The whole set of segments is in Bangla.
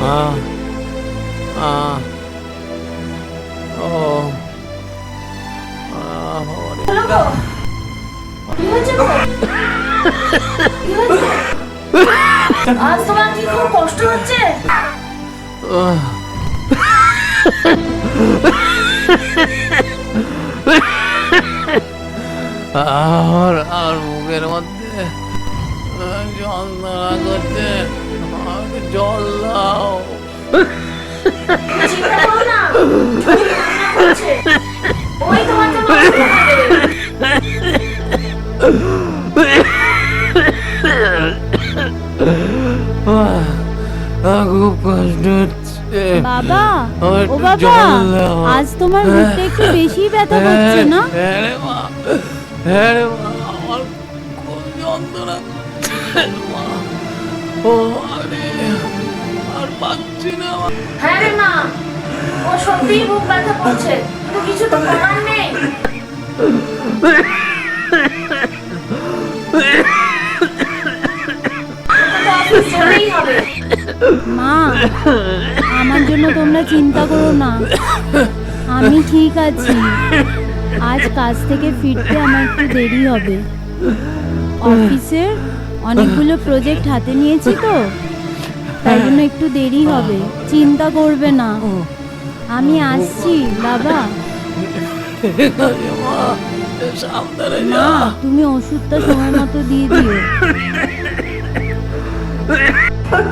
আহ, ও আহ? কি হয়েছে? আজ তোমার কি খুব কষ্ট হচ্ছে আহ, আর মুখের মধ্যে আহ, যন্ত্রণা করছে আমাকে জল দাও। খুব কষ্ট হচ্ছে। বাবা ও বাবা আজ তোমার মুখটা একটু বেশি ব্যথা করছে না? হ্যাঁ রে মা। হ্যাঁ রে মা। মা ও আরে আর পাচ্ছি না। হ্যাঁ রে মা ও সত্যিই বুক ব্যথা করছে কিন্তু কিছু তো করার নেই। ওকে তো অফিস যেতেই হবে। মা আমার জন্য তোমরা চিন্তা করো না। আমি ঠিক আছি। আজ কাজ থেকে ফিরতে আমার একটু দেরি হবে। অফিসের অনেকগুলো প্রজেক্ট হাতে নিয়েছি তো। তাই জন্য একটু দেরি হবে। চিন্তা করবে না। আমি আসছি বাবা। মা যা তুমি ওষুধটা সময় মতো দিয়ে দিও।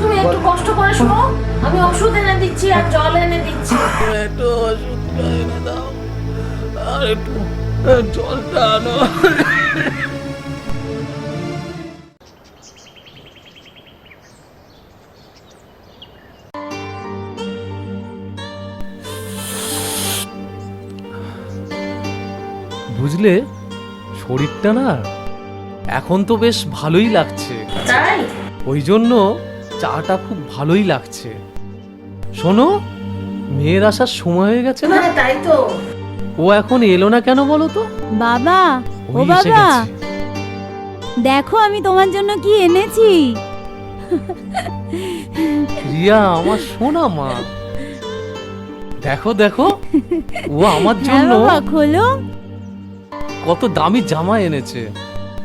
তুমি একটু কষ্ট করে শোনো। আমি ওষুধ এনে দিচ্ছি আর জল এনে দিচ্ছি। একটু ওষুধটা এনে দাও। আর একটু জলটা আনো বুঝলে? শরীরটা না এখন তো বেশ ভালোই লাগছে। তাই? ওই জন্য চাটা খুব ভালোই লাগছে। শোনো মেয়ের আসার সময় হয়ে গেছে না? হ্যাঁ তাই তো। ও এখন এলো না কেন বলো তো? বাবা ও ওই এসে বাবা। গেছে। দেখো আমি তোমার জন্য কি এনেছি। রিয়া আমার সোনা মা। দেখো দেখো ও আমার হ্যাঁ জন্য বাবা খোলো। কত দামি জামা এনেছে।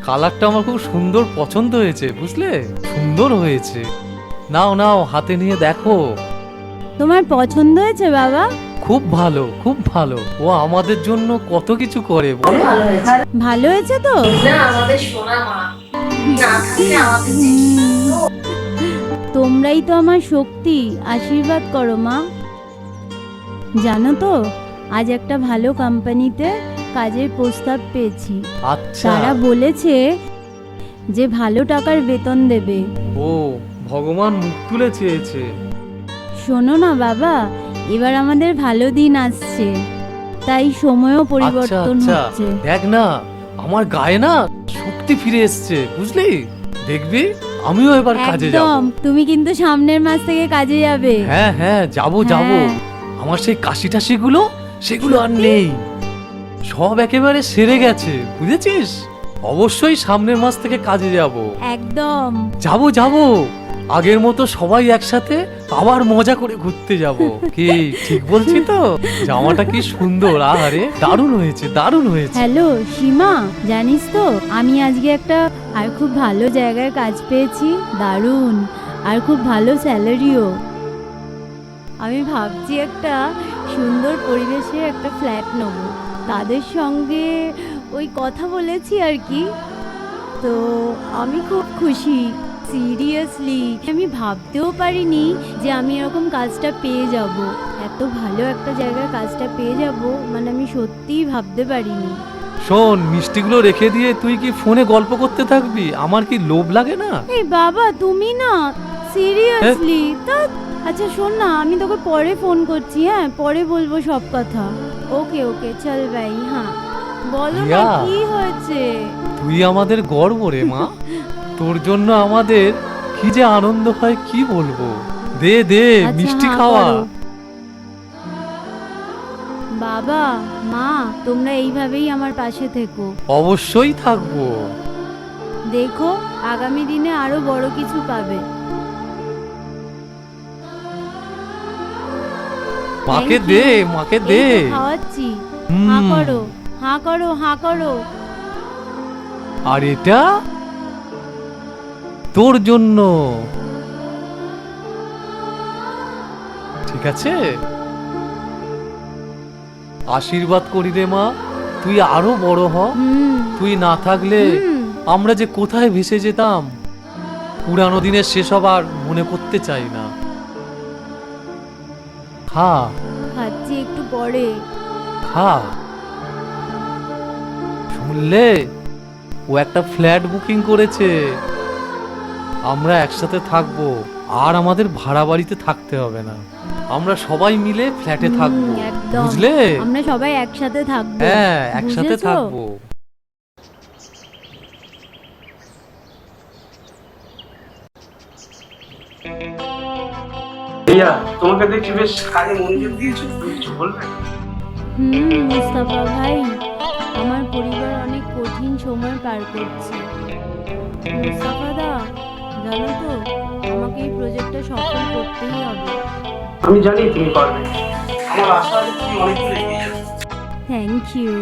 কালারটা আমার খুব সুন্দর পছন্দ হয়েছে বুঝলে? সুন্দর হয়েছে। নাও নাও হাতে নিয়ে দেখো। তোমার পছন্দ হয়েছে বাবা? খুব ভালো খুব ভালো। ও আমাদের জন্য কত কিছু করে বলো। ভালো হয়েছে তো? না আমাদের সোনা মা। না থাকলে আমাদের তোমরাই তো আমার শক্তি আশীর্বাদ করো মা। জানো তো আজ একটা ভালো কোম্পানিতে কাজের প্রস্তাব পেয়েছি। আচ্ছা। তারা বলেছে যে ভালো টাকার বেতন দেবে। ও ভগবান মুখ তুলে চেয়েছে। শোনো না বাবা এবার আমাদের ভালো দিন আসছে। তাই সময়ও আচ্ছা পরিবর্তন আচ্ছা হচ্ছে। দেখ না আমার গায়ে না শক্তি ফিরে এসছে বুঝলি? দেখবি আমিও এবার কাজে যাব। একদম তুমি কিন্তু সামনের মাস থেকে কাজে যাবে। হ্যাঁ হ্যাঁ যাব যাব। হ্যাঁ। আমার সেই কাশি টাশি গুলো সেগুলো আর নেই। সব একেবারে সেরে গেছে বুঝেছিস? অবশ্যই সামনের মাস থেকে কাজে যাব। একদম। যাব যাব। আগের মতো সবাই একসাথে আবার মজা করে ঘুরতে যাব। কি ঠিক বলছি তো? জামাটা কি সুন্দর আরে দারুণ হয়েছে দারুণ হয়েছে। হ্যালো সীমা জানিস তো আমি আজকে একটা আর খুব ভালো জায়গায় কাজ পেয়েছি দারুণ আর খুব ভালো স্যালারিও। আমি ভাবছি একটা সুন্দর পরিবেশে একটা ফ্ল্যাট নেব। তাদের সঙ্গে ওই কথা বলেছি আর কি। তো আমি খুব খুশি। সিরিয়াসলি আমি ভাবতেও পারিনি যে আমি এরকম কাজটা পেয়ে যাব। এত ভালো একটা জায়গায় কাজটা পেয়ে যাব মানে আমি সত্যিই ভাবতে পারিনি। শোন মিষ্টিগুলো রেখে দিয়ে তুই কি ফোনে গল্প করতে থাকবি? আমার কি লোভ লাগে না? এই বাবা তুমি না? সিরিয়াসলি তা আচ্ছা শোন না আমি তোকে পরে ফোন করছি হ্যাঁ? পরে বলব সব কথা। ওকে ওকে চল ভাই হ্যাঁ। বলো না রিয়া। কি হয়েছে? তুই আমাদের গর্ব রে মা। তোর জন্য আমাদের কি যে আনন্দ হয় কি বলব? দে দে আচ্ছা, মিষ্টি হ্যাঁ, খাওয়া। করো। বাবা মা তোমরা এইভাবেই আমার পাশে থেকো। অবশ্যই থাকব। দেখো আগামী দিনে আরও বড় কিছু পাবে। মাকে Thank দে you. মাকে এই দে। খাওয়াচ্ছি। হাঁ হুম। করো হাঁ করো হাঁ করো। আর এটা? তোর জন্য। ঠিক আছে? আশীর্বাদ করি রে মা তুই আরও বড় হ। হুম। তুই না থাকলে হুম। আমরা যে কোথায় ভেসে যেতাম পুরানো দিনের সেসব আর মনে করতে চাই না। খা খাচ্ছি একটু পরে খা শুনলে? ও একটা ফ্ল্যাট বুকিং করেছে। আমরা একসাথে থাকব আর আমাদের ভাড়া বাড়িতে থাকতে হবে না। আমরা সবাই মিলে ফ্ল্যাটে থাকব একদম। বুঝলে? আমরা সবাই একসাথে থাকব হ্যাঁ একসাথে বুঝেছ? থাকব। ভাইয়া তোমাকে দেখছি বেশ কাজে মনোযোগ দিয়েছ তুমি কিছু বলবে? হুম মুস্তাফা ভাই আমার পরিবার অনেক কঠিন সময় পার করছে। মুস্তাফা দা জানো তো আমাকে এই প্রজেক্টটা সফল করতেই হবে। আমি জানি তুমি পারবে। আমার আশা আছে তুমি অনেক দূর এগিয়ে যাবে। Thank you